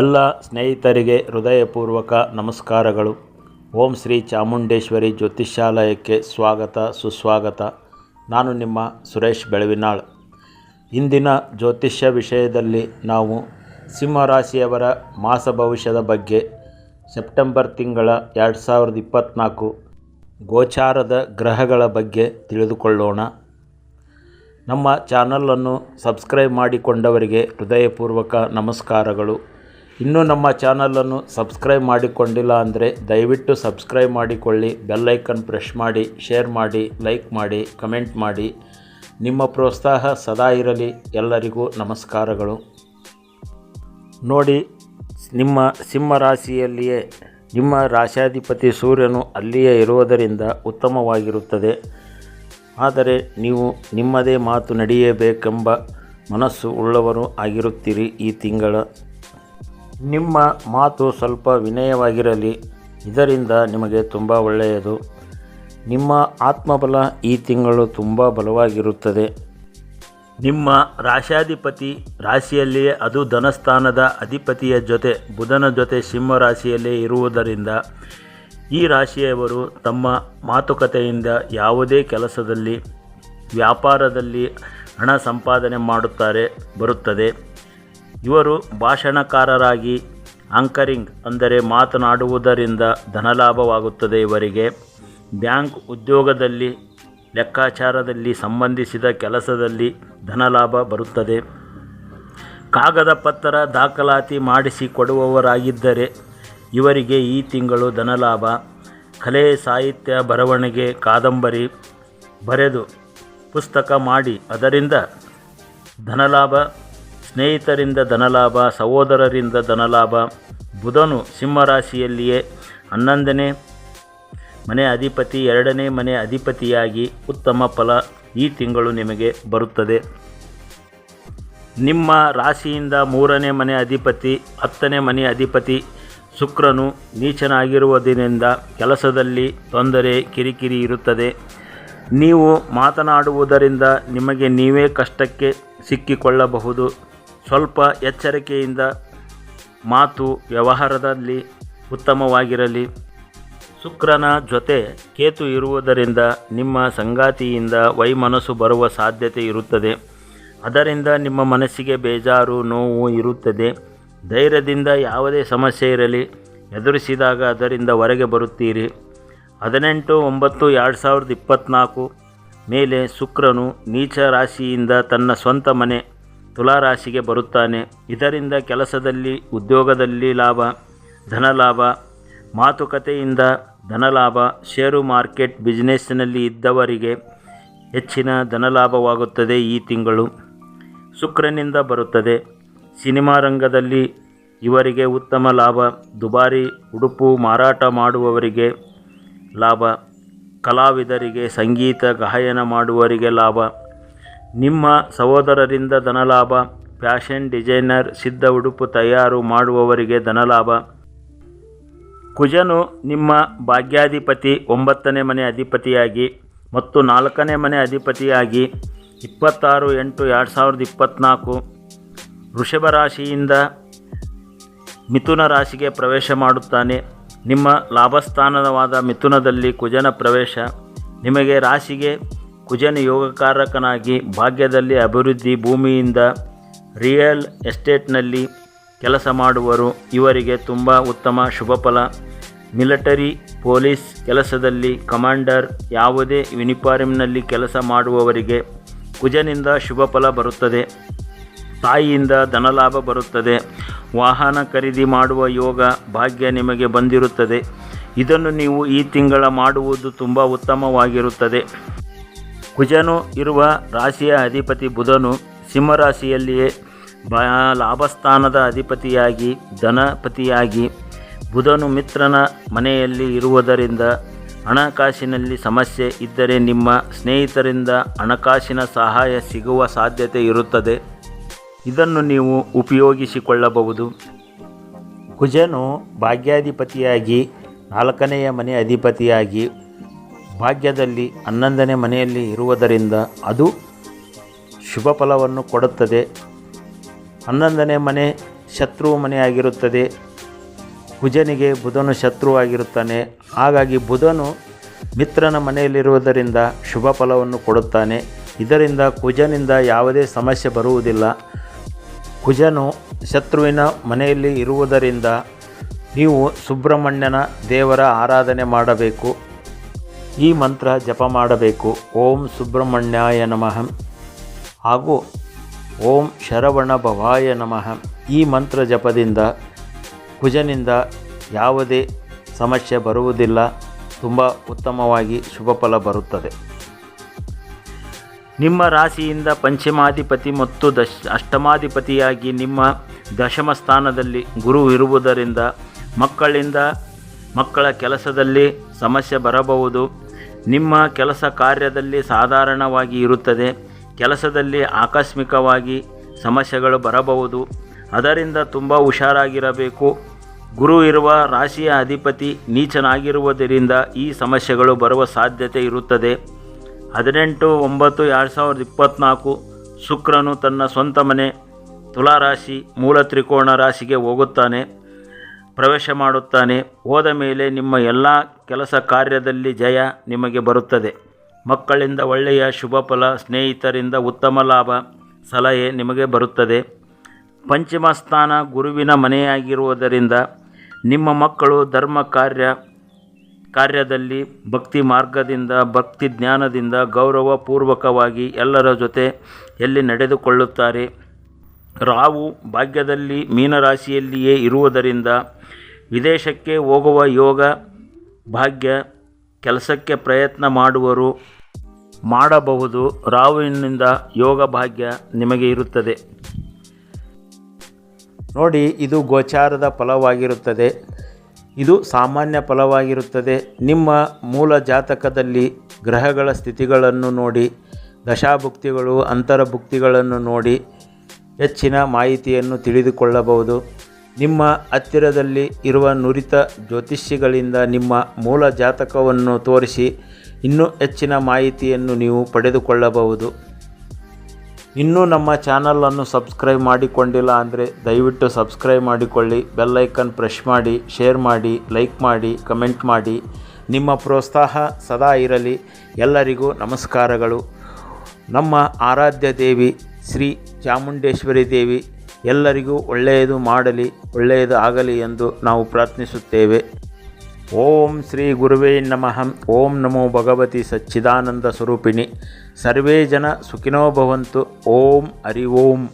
ಎಲ್ಲ ಸ್ನೇಹಿತರಿಗೆ ಹೃದಯಪೂರ್ವಕ ನಮಸ್ಕಾರಗಳು. ಓಂ ಶ್ರೀ ಚಾಮುಂಡೇಶ್ವರಿ ಜ್ಯೋತಿಷ್ಯಾಲಯಕ್ಕೆ ಸ್ವಾಗತ, ಸುಸ್ವಾಗತ. ನಾನು ನಿಮ್ಮ ಸುರೇಶ್ ಬೆಳವಿನಾಳ್. ಇಂದಿನ ಜ್ಯೋತಿಷ್ಯ ವಿಷಯದಲ್ಲಿ ನಾವು ಸಿಂಹರಾಶಿಯವರ ಮಾಸ ಭವಿಷ್ಯದ ಬಗ್ಗೆ ಸೆಪ್ಟೆಂಬರ್ ತಿಂಗಳ ಎರಡು ಸಾವಿರದ ಇಪ್ಪತ್ತ್ನಾಲ್ಕು ಗೋಚಾರದ ಗ್ರಹಗಳ ಬಗ್ಗೆ ತಿಳಿದುಕೊಳ್ಳೋಣ. ನಮ್ಮ ಚಾನಲನ್ನು ಸಬ್ಸ್ಕ್ರೈಬ್ ಮಾಡಿಕೊಂಡವರಿಗೆ ಹೃದಯಪೂರ್ವಕ ನಮಸ್ಕಾರಗಳು. ಇನ್ನೂ ನಮ್ಮ ಚಾನಲನ್ನು ಸಬ್ಸ್ಕ್ರೈಬ್ ಮಾಡಿಕೊಂಡಿಲ್ಲ ಅಂದರೆ ದಯವಿಟ್ಟು ಸಬ್ಸ್ಕ್ರೈಬ್ ಮಾಡಿಕೊಳ್ಳಿ ಬೆಲ್ಲೈಕನ್ ಪ್ರೆಸ್ ಮಾಡಿ ಶೇರ್ ಮಾಡಿ ಲೈಕ್ ಮಾಡಿ ಕಮೆಂಟ್ ಮಾಡಿ. ನಿಮ್ಮ ಪ್ರೋತ್ಸಾಹ ಸದಾ ಇರಲಿ. ಎಲ್ಲರಿಗೂ ನಮಸ್ಕಾರಗಳು. ನೋಡಿ, ನಿಮ್ಮ ಸಿಂಹ ರಾಶಿಯಲ್ಲಿಯೇ ನಿಮ್ಮ ರಾಶಾಧಿಪತಿ ಸೂರ್ಯನು ಅಲ್ಲಿಯೇ ಇರುವುದರಿಂದ ಉತ್ತಮವಾಗಿರುತ್ತದೆ. ಆದರೆ ನೀವು ನಿಮ್ಮದೇ ಮಾತು ನಡೆಯಬೇಕೆಂಬ ಮನಸ್ಸು ಉಳ್ಳವರು ಆಗಿರುತ್ತೀರಿ ಈ ತಿಂಗಳ. ನಿಮ್ಮ ಮಾತು ಸ್ವಲ್ಪ ವಿನಯವಾಗಿರಲಿ, ಇದರಿಂದ ನಿಮಗೆ ತುಂಬ ಒಳ್ಳೆಯದು. ನಿಮ್ಮ ಆತ್ಮಬಲ ಈ ತಿಂಗಳು ತುಂಬ ಬಲವಾಗಿರುತ್ತದೆ. ನಿಮ್ಮ ರಾಶಾಧಿಪತಿ ರಾಶಿಯಲ್ಲಿಯೇ ಅದು ಧನಸ್ಥಾನದ ಅಧಿಪತಿಯ ಜೊತೆ, ಬುಧನ ಜೊತೆ ಸಿಂಹ ರಾಶಿಯಲ್ಲೇ ಇರುವುದರಿಂದ, ಈ ರಾಶಿಯವರು ತಮ್ಮ ಮಾತುಕತೆಯಿಂದ ಯಾವುದೇ ಕೆಲಸದಲ್ಲಿ, ವ್ಯಾಪಾರದಲ್ಲಿ ಹಣ ಸಂಪಾದನೆ ಮಾಡುತ್ತಾರೆ, ಬರುತ್ತದೆ. ಇವರು ಭಾಷಣಕಾರರಾಗಿ ಆಂಕರಿಂಗ್ ಅಂದರೆ ಮಾತನಾಡುವುದರಿಂದ ಧನಲಾಭವಾಗುತ್ತದೆ ಇವರಿಗೆ. ಬ್ಯಾಂಕ್ ಉದ್ಯೋಗದಲ್ಲಿ, ಲೆಕ್ಕಾಚಾರದಲ್ಲಿ ಸಂಬಂಧಿಸಿದ ಕೆಲಸದಲ್ಲಿ ಧನಲಾಭ ಬರುತ್ತದೆ. ಕಾಗದ ಪತ್ರ ದಾಖಲಾತಿ ಮಾಡಿಸಿ ಕೊಡುವವರಾಗಿದ್ದರೆ ಇವರಿಗೆ ಈ ತಿಂಗಳು ಧನಲಾಭ. ಕಲೆ, ಸಾಹಿತ್ಯ ಬರವಣಿಗೆ, ಕಾದಂಬರಿ ಬರೆದು ಪುಸ್ತಕ ಮಾಡಿ ಅದರಿಂದ ಧನಲಾಭ ಸ್ನೇಹಿತರಿಂದ ಧನಲಾಭ, ಸಹೋದರರಿಂದ ಧನಲಾಭ, ಬುಧನು ಸಿಂಹರಾಶಿಯಲ್ಲಿಯೇ ಹನ್ನೊಂದನೇ ಮನೆ ಅಧಿಪತಿ, ಎರಡನೇ ಮನೆ ಅಧಿಪತಿಯಾಗಿ ಉತ್ತಮ ಫಲ ಈ ತಿಂಗಳು ನಿಮಗೆ ಬರುತ್ತದೆ. ನಿಮ್ಮ ರಾಶಿಯಿಂದ ಮೂರನೇ ಮನೆ ಅಧಿಪತಿ, ಹತ್ತನೇ ಮನೆ ಅಧಿಪತಿ ಶುಕ್ರನು ನೀಚನಾಗಿರುವುದರಿಂದ ಕೆಲಸದಲ್ಲಿ ತೊಂದರೆ, ಕಿರಿಕಿರಿ ಇರುತ್ತದೆ. ನೀವು ಮಾತನಾಡುವುದರಿಂದ ನಿಮಗೆ ನೀವೇ ಕಷ್ಟಕ್ಕೆ ಸಿಕ್ಕಿಕೊಳ್ಳಬಹುದು. ಸ್ವಲ್ಪ ಎಚ್ಚರಿಕೆಯಿಂದ ಮಾತು ವ್ಯವಹಾರದಲ್ಲಿ ಉತ್ತಮವಾಗಿರಲಿ. ಶುಕ್ರನ ಜೊತೆ ಕೇತು ಇರುವುದರಿಂದ ನಿಮ್ಮ ಸಂಗಾತಿಯಿಂದ ವೈಮನಸ್ಸು ಬರುವ ಸಾಧ್ಯತೆ ಇರುತ್ತದೆ. ಅದರಿಂದ ನಿಮ್ಮ ಮನಸ್ಸಿಗೆ ಬೇಜಾರು, ನೋವು ಇರುತ್ತದೆ. ಧೈರ್ಯದಿಂದ ಯಾವುದೇ ಸಮಸ್ಯೆ ಇರಲಿ, ಎದುರಿಸಿದಾಗ ಅದರಿಂದ ಹೊರಗೆ ಬರುತ್ತೀರಿ. ಹದಿನೆಂಟು ಒಂಬತ್ತು ಎರಡು ಸಾವಿರದ ಇಪ್ಪತ್ತ್ನಾಲ್ಕು ಮೇಲೆ ಶುಕ್ರನು ನೀಚ ರಾಶಿಯಿಂದ ತನ್ನ ಸ್ವಂತ ಮನೆ ತುಲಾರಾಶಿಗೆ ಬರುತ್ತಾನೆ. ಇದರಿಂದ ಕೆಲಸದಲ್ಲಿ, ಉದ್ಯೋಗದಲ್ಲಿ ಲಾಭ ಧನಲಾಭ ಮಾತುಕತೆಯಿಂದ ಧನಲಾಭ ಷೇರು ಮಾರ್ಕೆಟ್ ಬಿಸ್ನೆಸ್ನಲ್ಲಿ ಇದ್ದವರಿಗೆ ಹೆಚ್ಚಿನ ಧನಲಾಭವಾಗುತ್ತದೆ ಈ ತಿಂಗಳು. ಶುಕ್ರನಿಂದ ಬರುತ್ತದೆ. ಸಿನಿಮಾ ರಂಗದಲ್ಲಿ ಇವರಿಗೆ ಉತ್ತಮ ಲಾಭ. ದುಬಾರಿ ಉಡುಪು ಮಾರಾಟ ಮಾಡುವವರಿಗೆ ಲಾಭ. ಕಲಾವಿದರಿಗೆ ಸಂಗೀತ, ಗಾಯನ ಮಾಡುವವರಿಗೆ ಲಾಭ. ನಿಮ್ಮ ಸಹೋದರರಿಂದ ಧನಲಾಭ, ಫ್ಯಾಷನ್ ಡಿಸೈನರ್, ಸಿದ್ಧ ಉಡುಪು ತಯಾರು ಮಾಡುವವರಿಗೆ ಧನಲಾಭ. ಕುಜನು ನಿಮ್ಮ ಭಾಗ್ಯಾಧಿಪತಿ, ಒಂಬತ್ತನೇ ಮನೆ ಅಧಿಪತಿಯಾಗಿ ಮತ್ತು ನಾಲ್ಕನೇ ಮನೆ ಅಧಿಪತಿಯಾಗಿ ಇಪ್ಪತ್ತಾರು ಎಂಟು ಎರಡು ಸಾವಿರದ ಇಪ್ಪತ್ತ್ನಾಲ್ಕು ವೃಷಭ ರಾಶಿಯಿಂದ ಮಿಥುನ ರಾಶಿಗೆ ಪ್ರವೇಶ ಮಾಡುತ್ತಾನೆ. ನಿಮ್ಮ ಲಾಭಸ್ಥಾನವಾದ ಮಿಥುನದಲ್ಲಿ ಕುಜನ ಪ್ರವೇಶ. ನಿಮಗೆ ರಾಶಿಗೆ ಕುಜನ ಯೋಗಕಾರಕನಾಗಿ ಭಾಗ್ಯದಲ್ಲಿ ಅಭಿವೃದ್ಧಿ ಭೂಮಿಯಿಂದ ರಿಯಲ್ ಎಸ್ಟೇಟ್ನಲ್ಲಿ ಕೆಲಸ ಮಾಡುವರು ಇವರಿಗೆ ತುಂಬ ಉತ್ತಮ ಶುಭಫಲ ಮಿಲಿಟರಿ ಪೊಲೀಸ್ ಕೆಲಸದಲ್ಲಿ ಕಮಾಂಡರ್ ಯಾವುದೇ ಯೂನಿಫಾರ್ಮ್ನಲ್ಲಿ ಕೆಲಸ ಮಾಡುವವರಿಗೆ ಕುಜನಿಂದ ಶುಭ ಫಲ ಬರುತ್ತದೆ. ತಾಯಿಯಿಂದ ಧನಲಾಭ ಬರುತ್ತದೆ. ವಾಹನ ಖರೀದಿ ಮಾಡುವ ಯೋಗ ಭಾಗ್ಯ ನಿಮಗೆ ಬಂದಿರುತ್ತದೆ. ಇದನ್ನು ನೀವು ಈ ತಿಂಗಳ ಮಾಡುವುದು ತುಂಬ ಉತ್ತಮವಾಗಿರುತ್ತದೆ. ಕುಜನು ಇರುವ ರಾಶಿಯ ಅಧಿಪತಿ ಬುಧನು ಸಿಂಹರಾಶಿಯಲ್ಲಿಯೇ ಬ, ಲಾಭಸ್ಥಾನದ ಅಧಿಪತಿಯಾಗಿ, ಧನಪತಿಯಾಗಿ, ಬುಧನು ಮಿತ್ರನ ಮನೆಯಲ್ಲಿ ಇರುವುದರಿಂದ ಹಣಕಾಸಿನಲ್ಲಿ ಸಮಸ್ಯೆ ಇದ್ದರೆ ನಿಮ್ಮ ಸ್ನೇಹಿತರಿಂದ ಹಣಕಾಸಿನ ಸಹಾಯ ಸಿಗುವ ಸಾಧ್ಯತೆ ಇರುತ್ತದೆ. ಇದನ್ನು ನೀವು ಉಪಯೋಗಿಸಿಕೊಳ್ಳಬಹುದು. ಕುಜನು ಭಾಗ್ಯಾಧಿಪತಿಯಾಗಿ, ನಾಲ್ಕನೆಯ ಮನೆ ಅಧಿಪತಿಯಾಗಿ ಭಾಗ್ಯದಲ್ಲಿ ಹನ್ನೊಂದನೇ ಮನೆಯಲ್ಲಿ ಇರುವುದರಿಂದ ಅದು ಶುಭ ಫಲವನ್ನು ಕೊಡುತ್ತದೆ. ಹನ್ನೊಂದನೇ ಮನೆ ಶತ್ರು ಮನೆಯಾಗಿರುತ್ತದೆ. ಕುಜನಿಗೆ ಬುಧನು ಶತ್ರುವಾಗಿರುತ್ತಾನೆ ಹಾಗಾಗಿ ಬುಧನು ಮಿತ್ರನ ಮನೆಯಲ್ಲಿರುವುದರಿಂದ ಶುಭ ಫಲವನ್ನು ಕೊಡುತ್ತಾನೆ. ಇದರಿಂದ ಕುಜನಿಂದ ಯಾವುದೇ ಸಮಸ್ಯೆ ಬರುವುದಿಲ್ಲ. ಕುಜನು ಶತ್ರುವಿನ ಮನೆಯಲ್ಲಿ ಇರುವುದರಿಂದ ನೀವು ಸುಬ್ರಹ್ಮಣ್ಯನ ದೇವರ ಆರಾಧನೆ ಮಾಡಬೇಕು. ಈ ಮಂತ್ರ ಜಪ ಮಾಡಬೇಕು. ಓಂ ಸುಬ್ರಹ್ಮಣ್ಯಾಯ ನಮಃ. ಹಾಗೂ ಓಂ ಶರವಣ ಭವಾಯ ನಮಃ. ಈ ಮಂತ್ರ ಜಪದಿಂದ ಕುಜನಿಂದ ಯಾವುದೇ ಸಮಸ್ಯೆ ಬರುವುದಿಲ್ಲ. ತುಂಬ ಉತ್ತಮವಾಗಿ ಶುಭ ಫಲ ಬರುತ್ತದೆ. ನಿಮ್ಮ ರಾಶಿಯಿಂದ ಪಂಚಮಾಧಿಪತಿ ಮತ್ತು ದಶ ಅಷ್ಟಮಾಧಿಪತಿಯಾಗಿ ನಿಮ್ಮ ದಶಮ ಸ್ಥಾನದಲ್ಲಿ ಗುರು ಇರುವುದರಿಂದ ಮಕ್ಕಳಿಂದ ಮಕ್ಕಳ ಕೆಲಸದಲ್ಲಿ ಸಮಸ್ಯೆ ಬರಬಹುದು. ನಿಮ್ಮ ಕೆಲಸ ಕಾರ್ಯದಲ್ಲಿ ಸಾಧಾರಣವಾಗಿ ಇರುತ್ತದೆ, ಕೆಲಸದಲ್ಲಿ ಆಕಸ್ಮಿಕವಾಗಿ ಸಮಸ್ಯೆಗಳು ಬರಬಹುದು. ಅದರಿಂದ ತುಂಬ ಹುಷಾರಾಗಿರಬೇಕು. ಗುರು ಇರುವ ರಾಶಿಯ ಅಧಿಪತಿ ನೀಚನಾಗಿರುವುದರಿಂದ ಈ ಸಮಸ್ಯೆಗಳು ಬರುವ ಸಾಧ್ಯತೆ ಇರುತ್ತದೆ. ಹದಿನೆಂಟು, ಒಂಬತ್ತು, ಎರಡು ಸಾವಿರದ ಇಪ್ಪತ್ತ್ನಾಲ್ಕು ಶುಕ್ರನು ತನ್ನ ಸ್ವಂತ ಮನೆ, ತುಲಾರಾಶಿ, ಮೂಲ ತ್ರಿಕೋಣ ರಾಶಿಗೆ ಹೋಗುತ್ತಾನೆ. ಪ್ರವೇಶ ಮಾಡುತ್ತಾನೆ. ಹೋದ ಮೇಲೆ ನಿಮ್ಮ ಎಲ್ಲ ಕೆಲಸ ಕಾರ್ಯದಲ್ಲಿ ಜಯ ನಿಮಗೆ ಬರುತ್ತದೆ. ಮಕ್ಕಳಿಂದ ಒಳ್ಳೆಯ ಶುಭ ಫಲ, ಸ್ನೇಹಿತರಿಂದ ಉತ್ತಮ ಲಾಭ ಸಲಹೆ ನಿಮಗೆ ಬರುತ್ತದೆ. ಪಂಚಮ ಸ್ಥಾನ ಗುರುವಿನ ಮನೆಯಾಗಿರುವುದರಿಂದ ನಿಮ್ಮ ಮಕ್ಕಳು ಧರ್ಮ ಕಾರ್ಯ, ಕಾರ್ಯದಲ್ಲಿ ಭಕ್ತಿ ಮಾರ್ಗದಿಂದ, ಭಕ್ತಿ ಜ್ಞಾನದಿಂದ ಗೌರವಪೂರ್ವಕವಾಗಿ ಎಲ್ಲರ ಜೊತೆ ಎಲ್ಲಿ ನಡೆದುಕೊಳ್ಳುತ್ತಾರೆ. ರಾವು ಭಾಗ್ಯದಲ್ಲಿ ಮೀನರಾಶಿಯಲ್ಲಿಯೇ ಇರುವುದರಿಂದ ವಿದೇಶಕ್ಕೆ ಹೋಗುವ ಯೋಗ, ಭಾಗ್ಯ, ಕೆಲಸಕ್ಕೆ ಪ್ರಯತ್ನ ಮಾಡುವರು ಮಾಡಬಹುದು. ರಾವಿನಿಂದ ಯೋಗ, ಭಾಗ್ಯ ನಿಮಗೆ ಇರುತ್ತದೆ. ನೋಡಿ, ಇದು ಗೋಚಾರದ ಫಲವಾಗಿರುತ್ತದೆ. ಇದು ಸಾಮಾನ್ಯ ಫಲವಾಗಿರುತ್ತದೆ. ನಿಮ್ಮ ಮೂಲ ಜಾತಕದಲ್ಲಿ ಗ್ರಹಗಳ ಸ್ಥಿತಿಗಳನ್ನು ನೋಡಿ, ದಶಾಭುಕ್ತಿಗಳು, ಅಂತರಭುಕ್ತಿಗಳನ್ನು ನೋಡಿ ಹೆಚ್ಚಿನ ಮಾಹಿತಿಯನ್ನು ತಿಳಿದುಕೊಳ್ಳಬಹುದು. ನಿಮ್ಮ ಹತ್ತಿರದಲ್ಲಿ ಇರುವ ನುರಿತ ಜ್ಯೋತಿಷಿಗಳಿಂದ ನಿಮ್ಮ ಮೂಲ ಜಾತಕವನ್ನು ತೋರಿಸಿ ಇನ್ನೂ ಹೆಚ್ಚಿನ ಮಾಹಿತಿಯನ್ನು ನೀವು ಪಡೆದುಕೊಳ್ಳಬಹುದು. ಇನ್ನೂ ನಮ್ಮ ಚಾನಲನ್ನು ಸಬ್ಸ್ಕ್ರೈಬ್ ಮಾಡಿಕೊಂಡಿಲ್ಲ ಅಂದರೆ ದಯವಿಟ್ಟು ಸಬ್ಸ್ಕ್ರೈಬ್ ಮಾಡಿಕೊಳ್ಳಿ ಬೆಲ್ಲೈಕನ್ ಪ್ರೆಶ್ ಮಾಡಿ, ಶೇರ್ ಮಾಡಿ, ಲೈಕ್ ಮಾಡಿ, ಕಮೆಂಟ್ ಮಾಡಿ. ನಿಮ್ಮ ಪ್ರೋತ್ಸಾಹ ಸದಾ ಇರಲಿ. ಎಲ್ಲರಿಗೂ ನಮಸ್ಕಾರಗಳು. ನಮ್ಮ ಆರಾಧ್ಯ ದೇವಿ ಶ್ರೀ ಚಾಮುಂಡೇಶ್ವರಿ ದೇವಿ, ಎಲ್ಲರಿಗೂ ಒಳ್ಳೆಯದು ಮಾಡಲಿ, ಒಳ್ಳೆಯದು ಆಗಲಿ ಎಂದು ನಾವು ಪ್ರಾರ್ಥಿಸುತ್ತೇವೆ. ಓಂ ಶ್ರೀ ಗುರುವೇ ನಮಃ. ಓಂ ನಮೋ ಭಗವತಿ ಸಚ್ಚಿದಾನಂದ ಸ್ವರೂಪಿಣಿ. ಸರ್ವೇ ಜನ ಸುಖಿನೋ ಭವಂತು. ಓಂ ಹರಿ ಓಂ.